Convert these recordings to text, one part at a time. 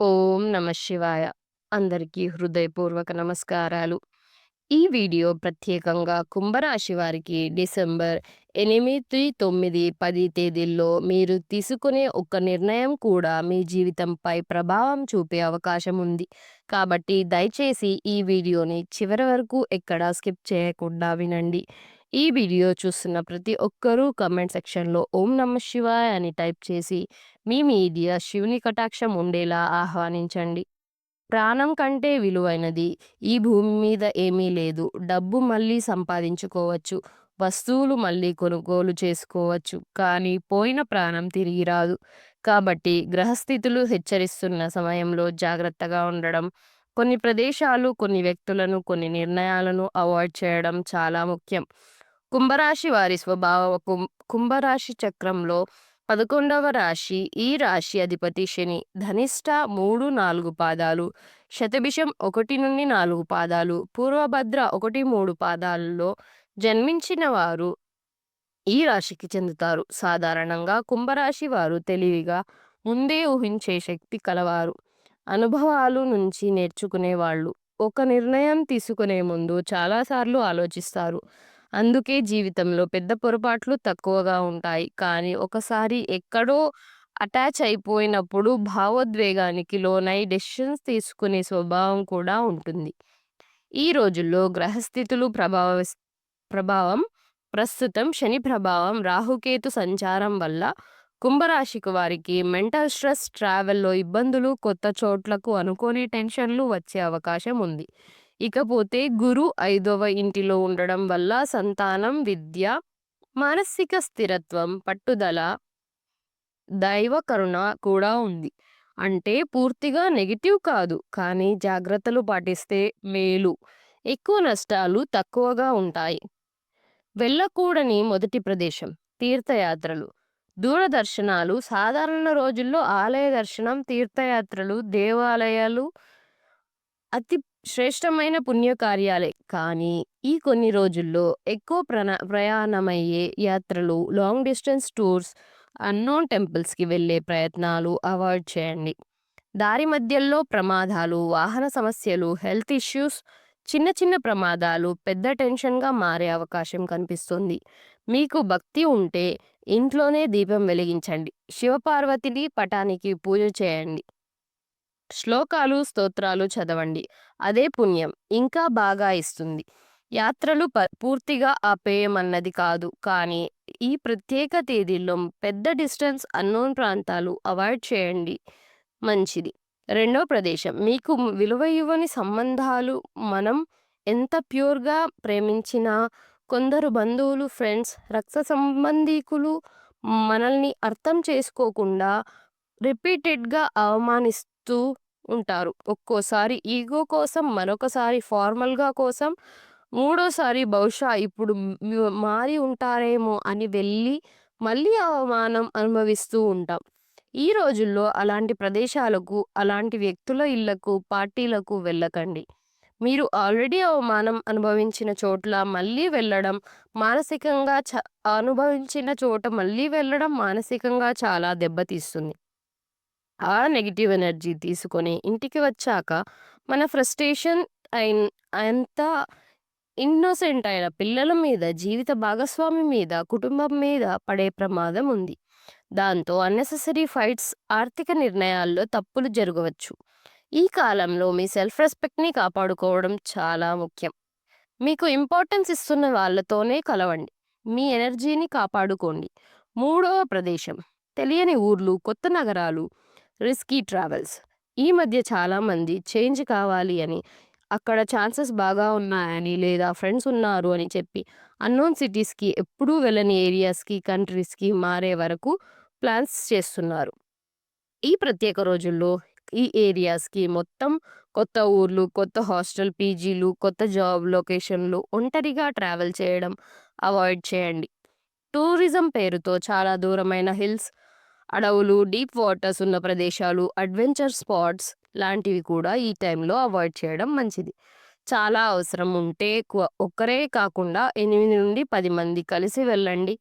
ఓం నమ శివాయ. అందరికీ హృదయపూర్వక నమస్కారాలు. ఈ వీడియో ప్రత్యేకంగా కుంభరాశి వారికి డిసెంబర్ 8, 9, 10 తేదీల్లో మీరు తీసుకునే ఒక్క నిర్ణయం కూడా మీ జీవితంపై ప్రభావం చూపే అవకాశం ఉంది. కాబట్టి దయచేసి ఈ వీడియోని చివరి వరకు ఎక్కడా స్కిప్ చేయకుండా వినండి. ఈ వీడియో చూస్తున్న ప్రతి ఒక్కరూ కమెంట్ సెక్షన్‌లో ఓం నమఃశివాయ అని టైప్ చేసి మీ మీడియా శివుని కటాక్షం ఉండేలా ఆహ్వానించండి. ప్రాణం కంటే విలువైనది ఈ భూమి మీద ఏమీ లేదు. డబ్బు మళ్ళీ సంపాదించుకోవచ్చు. వస్తువులు మళ్ళీ కొనుగోలు చేసుకోవచ్చు. కానీ పోయిన ప్రాణం తిరిగి రాదు. కాబట్టి గ్రహస్థితులు హెచ్చరిస్తున్న సమయంలో జాగ్రత్తగా ఉండడం, కొన్ని ప్రదేశాలు, కొన్ని వ్యక్తులను, కొన్ని నిర్ణయాలను అవాయిడ్ చేయడం చాలా ముఖ్యం. కుంభరాశి వారి స్వభావ కుంభరాశి చక్రంలో 11వ రాశి. ఈ రాశి అధిపతి శని. ధనిష్ట 3, 4 పాదాలు, శతభిషం 1-4 పాదాలు, పూర్వభద్ర 1, 3 పాదాలలో జన్మించిన వారు ఈ రాశికి చెందుతారు. సాధారణంగా కుంభరాశి వారు తెలివిగా, ముందే ఊహించే శక్తి కలవారు. అనుభవాలు నుంచి నేర్చుకునేవాళ్ళు. ఒక నిర్ణయం తీసుకునే ముందు చాలాసార్లు ఆలోచిస్తారు. అందుకే జీవితంలో పెద్ద పొరపాట్లు తక్కువగా ఉంటాయి. కానీ ఒకసారి ఎక్కడో అటాచ్ అయిపోయినప్పుడు భావోద్వేగానికి లోనై డెసిషన్స్ తీసుకునే స్వభావం కూడా ఉంటుంది. ఈ రోజుల్లో గ్రహస్థితులు ప్రభావ ప్రభావం ప్రస్తుతం శని ప్రభావం, రాహుకేతు సంచారం వల్ల కుంభరాశికి వారికి మెంటల్ స్ట్రెస్, ట్రావెల్‌లో ఇబ్బందులు, కొత్త చోట్లకు అనుకోని టెన్షన్‌లు వచ్చే అవకాశం ఉంది. ఇకపోతే గురు ఐదవ ఇంటిలో ఉండడం వల్ల సంతానం, విద్య, మానసిక స్థిరత్వం, పట్టుదల, దైవ కరుణ కూడా ఉంది. అంటే పూర్తిగా నెగిటివ్ కాదు. కానీ జాగ్రత్తలు పాటిస్తే మేలు. ఎక్కువ నష్టాలు తక్కువగా ఉంటాయి. వెళ్ళకూడని మొదటి ప్రదేశం తీర్థయాత్రలు, దూరదర్శనాలు సాధారణ రోజుల్లో ఆలయ దర్శనం, తీర్థయాత్రలు, దేవాలయాలు అతి శ్రేష్టమైన పుణ్యకార్యాలే. కానీ ఈ కొన్ని రోజుల్లో ఎక్కువ ప్రణ ప్రయాణమయ్యే యాత్రలు, లాంగ్ డిస్టెన్స్ టూర్స్, అన్నోన్ టెంపుల్స్‌కి వెళ్ళే ప్రయత్నాలు అవాయిడ్ చేయండి. దారి మధ్యలో ప్రమాదాలు, వాహన సమస్యలు, హెల్త్ ఇష్యూస్, చిన్న చిన్న ప్రమాదాలు పెద్ద టెన్షన్‌గా మారే అవకాశం కనిపిస్తుంది. మీకు భక్తి ఉంటే ఇంట్లోనే దీపం వెలిగించండి. శివపార్వతిని పటానికి పూజ చేయండి. శ్లోకాలు, స్తోత్రాలు చదవండి. అదే పుణ్యం ఇంకా బాగా ఇస్తుంది. యాత్రలు ప పూర్తిగా ఆపేయమన్నది కాదు. కానీ ఈ ప్రత్యేక తేదీల్లో పెద్ద డిస్టెన్స్, అన్నోన్ ప్రాంతాలు అవాయిడ్ చేయండి మంచిది. రెండో ప్రదేశం మీకు విలువ ఇవ్వని సంబంధాలు మనం ఎంత ప్యూర్‌గా ప్రేమించినా కొందరు బంధువులు, ఫ్రెండ్స్, రక్త సంబంధీకులు మనల్ని అర్థం చేసుకోకుండా రిపీటెడ్‌గా అవమానిస్తూ ఉంటారు. ఒక్కోసారి ఈగో కోసం, మరొకసారి ఫార్మల్‌గా కోసం, మూడోసారి బహుశా ఇప్పుడు మారి ఉంటారేమో అని వెళ్ళి మళ్ళీ అవమానం అనుభవిస్తూ ఉంటాం. ఈ రోజుల్లో అలాంటి ప్రదేశాలకు, అలాంటి వ్యక్తుల ఇళ్ళకు, పార్టీలకు వెళ్ళకండి. మీరు ఆల్రెడీ అవమానం అనుభవించిన చోట్ల మళ్ళీ వెళ్ళడం మానసికంగా చ అనుభవించిన చోట మళ్ళీ వెళ్ళడం మానసికంగా చాలా దెబ్బతీస్తుంది. ఆ నెగెటివ్ ఎనర్జీ తీసుకొని ఇంటికి వచ్చాక మన ఫ్రస్ట్రేషన్ అయిన్ అంతా ఇన్నోసెంట్ అయిన పిల్లల మీద, జీవిత భాగస్వామి మీద, కుటుంబం మీద పడే ప్రమాదం ఉంది. దాంతో అన్నెసెసరీ ఫైట్స్, ఆర్థిక నిర్ణయాల్లో తప్పులు జరగవచ్చు. ఈ కాలంలో మీ సెల్ఫ్ రెస్పెక్ట్‌ని కాపాడుకోవడం చాలా ముఖ్యం. మీకు ఇంపార్టెన్స్ ఇస్తున్న వాళ్ళతోనే కలవండి. మీ ఎనర్జీని కాపాడుకోండి. మూడవ ప్రదేశం తెలియని ఊర్లు, కొత్త నగరాలు, రిస్కీ ట్రావెల్స్. ఈ మధ్య చాలామంది చేంజ్ కావాలి అని, అక్కడ ఛాన్సెస్ బాగా ఉన్నాయని లేదా ఫ్రెండ్స్ ఉన్నారు అని చెప్పి అన్నోన్ సిటీస్‌కి, ఎప్పుడూ వెళ్ళని ఏరియాస్‌కి, కంట్రీస్‌కి మారే వరకు ప్లాన్స్ చేస్తున్నారు. ఈ ప్రత్యేక రోజుల్లో ఈ ఏరియాస్‌కి మొత్తం కొత్త ఊర్లు, కొత్త హాస్టల్, పీజీలు, కొత్త జాబ్ లొకేషన్‌లు ఒంటరిగా ట్రావెల్ చేయడం అవాయిడ్ చేయండి. టూరిజం పేరుతో చాలా దూరమైన హిల్స్, అడవులు, డీప్ వాటర్స్ ఉన్న ప్రదేశాలు, అడ్వెంచర్ స్పాట్స్ లాంటివి కూడా ఈ టైంలో అవాయిడ్ చేయడం మంచిది. చాలా అవసరం ఉంటే ఒక్కరే కాకుండా 8-10 మంది కలిసి వెళ్ళండి.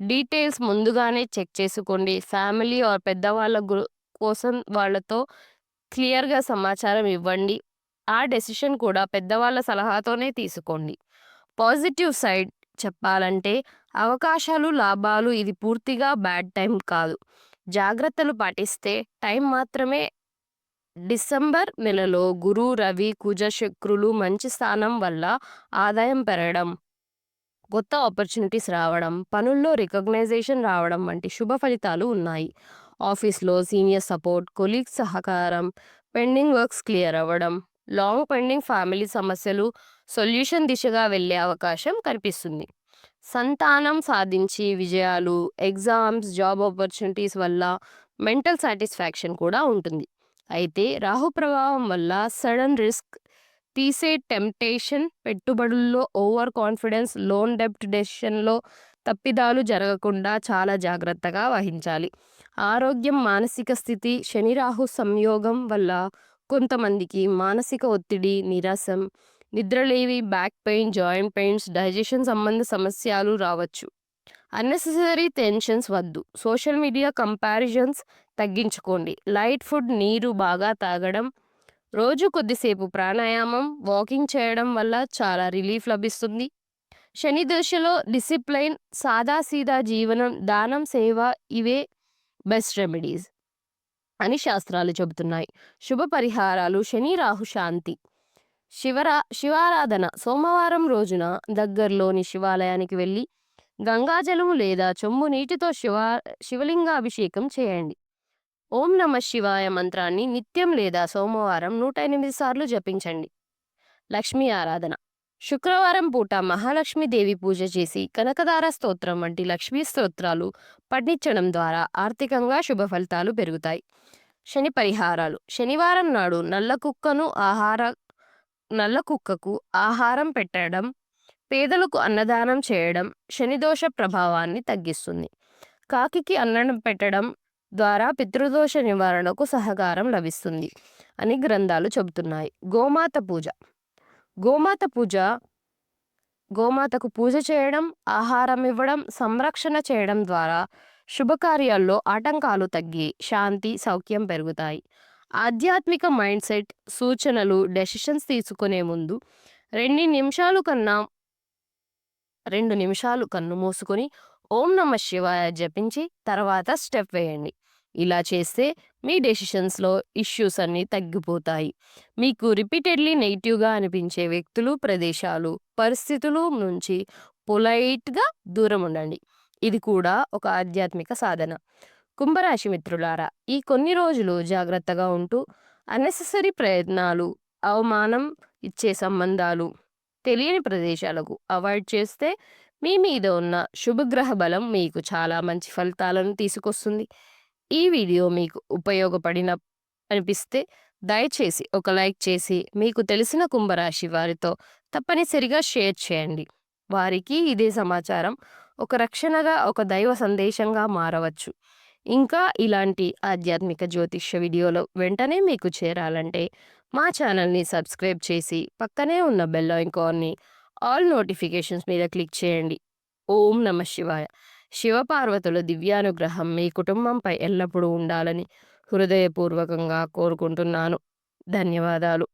డీటెయిల్స్ ముందుగానే చెక్ చేసుకోండి. ఫ్యామిలీ ఆర్ పెద్దవాళ్ళ గు కోసం వాళ్ళతో క్లియర్‌గా సమాచారం ఇవ్వండి. ఆ డెసిషన్ కూడా పెద్దవాళ్ళ సలహాతోనే తీసుకోండి. పాజిటివ్ సైడ్ చెప్పాలంటే అవకాశాలు, లాభాలు ఇది పూర్తిగా బ్యాడ్ టైం కాదు. జాగ్రత్తలు పాటిస్తే టైం మాత్రమే డిసెంబర్ నెలలో గురు, రవి, కుజ, శుక్రులు మంచి స్థానం వల్ల ఆదాయం పెరగడం, కొత్త ఆపర్చునిటీస్ రావడం, పనుల్లో రికగ్నైజేషన్ రావడం వంటి శుభ ఫలితాలు ఉన్నాయి. ఆఫీస్‌లో సీనియర్ సపోర్ట్, కొలీగ్ సహకారం, పెండింగ్ వర్క్స్ క్లియర్ అవ్వడం, లాంగ్ పెండింగ్ ఫ్యామిలీ సమస్యలు సొల్యూషన్ దిశగా వెళ్ళే అవకాశం కనిపిస్తుంది. సంతానం సాధించి విజయాలు, ఎగ్జామ్స్, జాబ్ ఆపర్చునిటీస్ వల్ల మెంటల్ సాటిస్ఫాక్షన్ కూడా ఉంటుంది. అయితే రాహు ప్రభావం వల్ల సడన్ రిస్క్ తీసే టెంప్టేషన్, పెట్టుబడుల్లో ఓవర్ కాన్ఫిడెన్స్, లోన్ డెబ్ట్ డెసిషన్‌లో తప్పిదాలు జరగకుండా చాలా జాగ్రత్తగా వహించాలి. ఆరోగ్యం, మానసిక స్థితి శని రాహు సంయోగం వల్ల కొంతమందికి మానసిక ఒత్తిడి, నిరాశం నిద్రలేవి back pain, joint pains, digestion సంబంధ సమస్యలు రావచ్చు. అన్నెసెసరీ టెన్షన్స్ వద్దు. సోషల్ మీడియా కంపారిజన్స్ తగ్గించుకోండి. లైట్ ఫుడ్, నీరు బాగా తాగడం, రోజు కొద్దిసేపు ప్రాణాయామం, వాకింగ్ చేయడం వల్ల చాలా రిలీఫ్ లభిస్తుంది. శని దశలో డిసిప్లైన్, సాదాసీదా జీవనం, దానం, సేవ ఇవే బెస్ట్ రెమెడీస్ అని శాస్త్రాలు చెబుతున్నాయి. శుభ పరిహారాలు శని రాహు శాంతి శివరా శివారాధన సోమవారం రోజున దగ్గరలోని శివాలయానికి వెళ్ళి గంగాజలము లేదా చెంబు నీటితో శివ శివలింగాభిషేకం చేయండి. ఓం నమ శివాయ మంత్రాన్ని నిత్యం లేదా సోమవారం నూట ఎనిమిది సార్లు జపించండి. లక్ష్మీ ఆరాధన శుక్రవారం పూట మహాలక్ష్మీదేవి పూజ చేసి కనకదార స్తోత్రం వంటి లక్ష్మీ స్తోత్రాలు పఠించడం ద్వారా ఆర్థికంగా శుభ ఫలితాలు పెరుగుతాయి. శని పరిహారాలు శనివారం నాడు నల్ల కుక్కను ఆహార నల్ల కుక్కకు ఆహారం పెట్టడం, పేదలకు అన్నదానం చేయడం శనిదోష ప్రభావాన్ని తగ్గిస్తుంది. కాకికి అన్నం పెట్టడం ద్వారా పితృదోష నివారణకు సహకారం లభిస్తుంది అని గ్రంథాలు చెబుతున్నాయి. గోమాత పూజ గోమాత పూజ గోమాతకు పూజ చేయడం, ఆహారం ఇవ్వడం, సంరక్షణ చేయడం ద్వారా శుభకార్యాల్లో ఆటంకాలు తగ్గి శాంతి, సౌఖ్యం పెరుగుతాయి. ఆధ్యాత్మిక మైండ్ సెట్ సూచనలు డెసిషన్స్ తీసుకునే ముందు రెండు నిమిషాలు కన్నా రెండు నిమిషాలు కన్ను మూసుకొని ఓం నమ శివాయ జపించి తర్వాత స్టెప్ వేయండి. ఇలా చేస్తే మీ డెసిషన్స్‌లో ఇష్యూస్ అన్నీ తగ్గిపోతాయి. మీకు రిపీటెడ్‌లీ నెగిటివ్గా అనిపించే వ్యక్తులు, ప్రదేశాలు, పరిస్థితులు నుంచి పొలైట్‌గా దూరం ఉండండి. ఇది కూడా ఒక ఆధ్యాత్మిక సాధన. కుంభరాశి మిత్రులారా ఈ కొన్ని రోజులు జాగ్రత్తగా ఉంటూ అన్నెసెసరీ ప్రయత్నాలు, అవమానం ఇచ్చే సంబంధాలు, తెలియని ప్రదేశాలకు అవాయిడ్ చేస్తే మీ మీద ఉన్న శుభగ్రహ బలం మీకు చాలా మంచి ఫలితాలను తీసుకొస్తుంది. ఈ వీడియో మీకు ఉపయోగపడిన అనిపిస్తే దయచేసి ఒక లైక్ చేసి మీకు తెలిసిన కుంభరాశి వారితో తప్పనిసరిగా షేర్ చేయండి. వారికి ఇదే సమాచారం ఒక రక్షణగా, ఒక దైవ సందేశంగా మారవచ్చు. ఇంకా ఇలాంటి ఆధ్యాత్మిక జ్యోతిష్య వీడియోలు వెంటనే మీకు చేరాలంటే మా ఛానల్‌ని సబ్స్క్రైబ్ చేసి పక్కనే ఉన్న బెల్ ఐకాన్‌ని ఆల్ నోటిఫికేషన్స్ మీద క్లిక్ చేయండి. ఓం నమ శివాయ. శివపార్వతుల దివ్యానుగ్రహం మీ కుటుంబంపై ఎల్లప్పుడూ ఉండాలని హృదయపూర్వకంగా కోరుకుంటున్నాను. ధన్యవాదాలు.